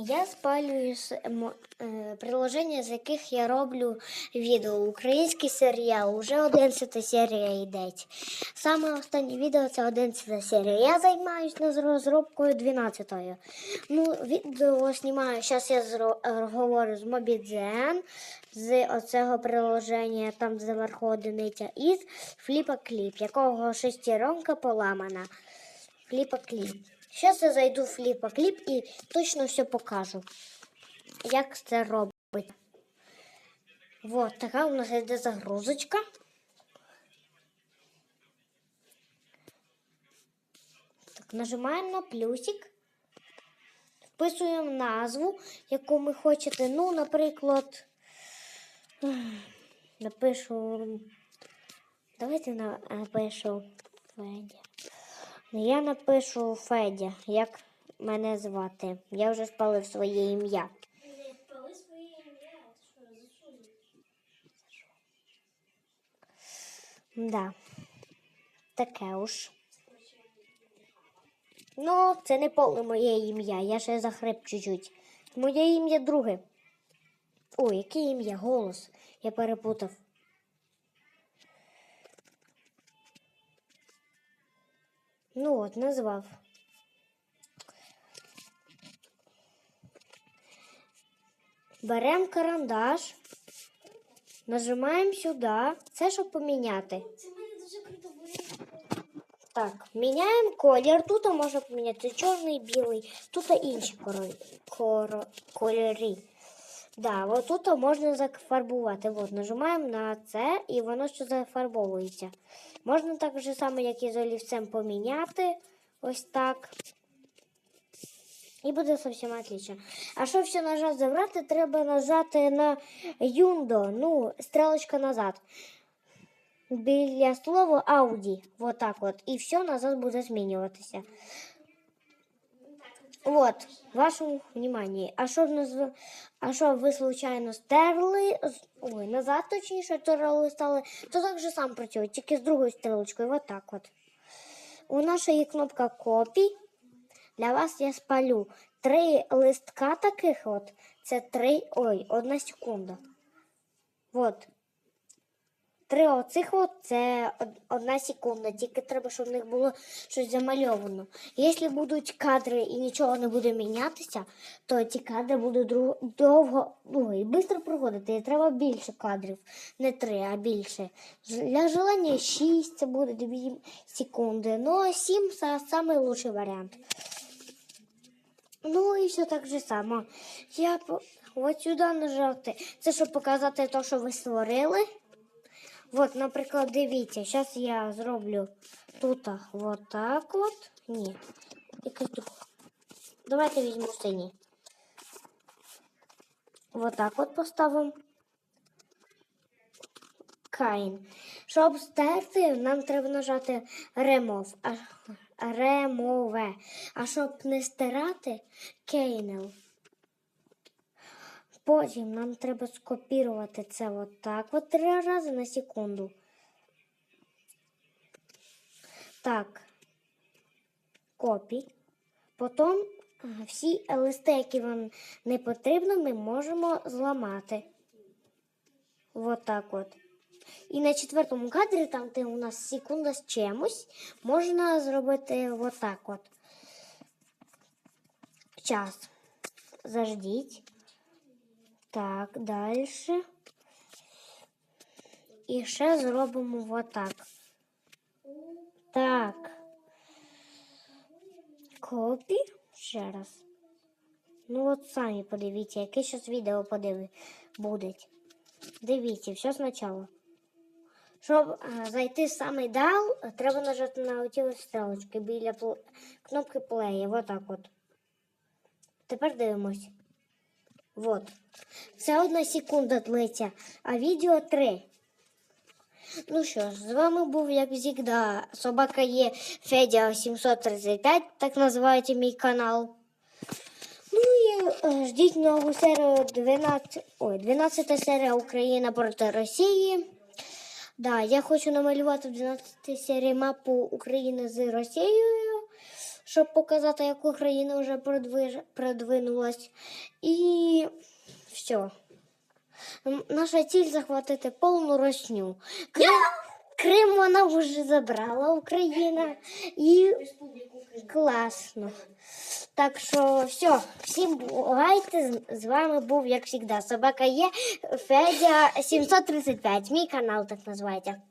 Я спалюю е, приложення, з яких я роблю відео. Український серіал, уже 11 серія йде. Саме останнє відео це 11 серія. Я займаюся розробкою 12-ї. Ну, відео знімаю. Зараз я е, говорю з Мобідзен, з оцього приложення, там зверху одиниця, і з Фліпа Кліп, якого шестеронка поламана. Фліпа кліп. Зараз я зайду в кліп і точно все покажу. Як це робить. Вот, така у нас йде загрузочка. Так, нажимаємо на плюсик. Вписуємо назву, яку ми хочете. Ну, наприклад, напишу. Давайте напишу Федя. Я напишу Федя, як мене звати. Я вже спалив своє ім'я. Да. Таке уж. Ну, це не повне моє ім'я. Я ще захрип чуть-чуть. Моє ім'я друге. Ой, яке ім'я? Голос. Я перепутав. Ну от, назвав. Беремо карандаш, нажимаємо сюди. Це щоб поміняти. Це мене дуже круто Так, міняємо колір. Тут можна поміняти чорний, білий, тут інші кольори. Да, от тут можна зафарбувати. От, нажимаємо на це і воно ще зафарбовується. Можна так же само, як і з олівцем, поміняти. Ось так. І буде зовсім отлично. А щоб все нажати забрати, треба нажати на юндо, ну, стрілочка назад. Біля слова Ауді. Вот так от. І все назад буде змінюватися. Вот, вашому вниманию. А щоб назв... а щоб ви случайно стерли, ой, назад точніше, то стали, то так же сам працює, тільки з другою стрілочкою. Вот так от. У нас є кнопка копій. Для вас я спалю три листка таких от. Це три. Ой, одна секунда. Вот. Три оцих от це одна секунда. Тільки треба, щоб в них було щось замальовано. Якщо будуть кадри і нічого не буде мінятися, то ті кадри будуть довго ну, і швидко проходити. І треба більше кадрів. Не три, а більше. Для желання 6 це буде 2 секунди. Ну, а 7 це найкращий варіант. Ну і все так же само. Я от сюди нажати. Це щоб показати те, що ви створили. От, наприклад, дивіться, зараз я зроблю тут вот так от. Ні. Якось друг. Давайте візьму синій. Вот так от поставимо. Каїн. Щоб стерти, нам треба нажати remove. А, remove. А щоб не стирати, кейнел. Потім нам треба скопірувати це от так от три рази на секунду. Так. Копій. Потім всі листи, які вам не потрібно, ми можемо зламати. Вот так от. І на четвертому кадрі, там, де у нас секунда з чимось, можна зробити вот так от. Час. Заждіть. Так, далі. І ще зробимо вот так. Копі. Ще раз. Ну от самі подивіться, яке зараз відео подиви буде. Дивіться, все спочатку. Щоб зайти в самий дал, треба нажати на оті ось стрілочки біля кнопки плея. Вот так от. Тепер дивимось. Вот. Це одна секунда длиться, а відео три. Ну що ж, з вами був, як завжди, собака є Федя 735, так називається мій канал. Ну і е, ждіть нову серію 12, ой, 12 серія Україна проти Росії. Да, я хочу намалювати в 12 серії мапу України з Росією. Щоб показати, як Україна вже продвинулась. І все. Наша ціль захватити повну Росню. Крим, Крим вона вже забрала Україна. І класно. Так що все, всім бувайте. З вами був, як завжди, собака є Федя 735. Мій канал так називається.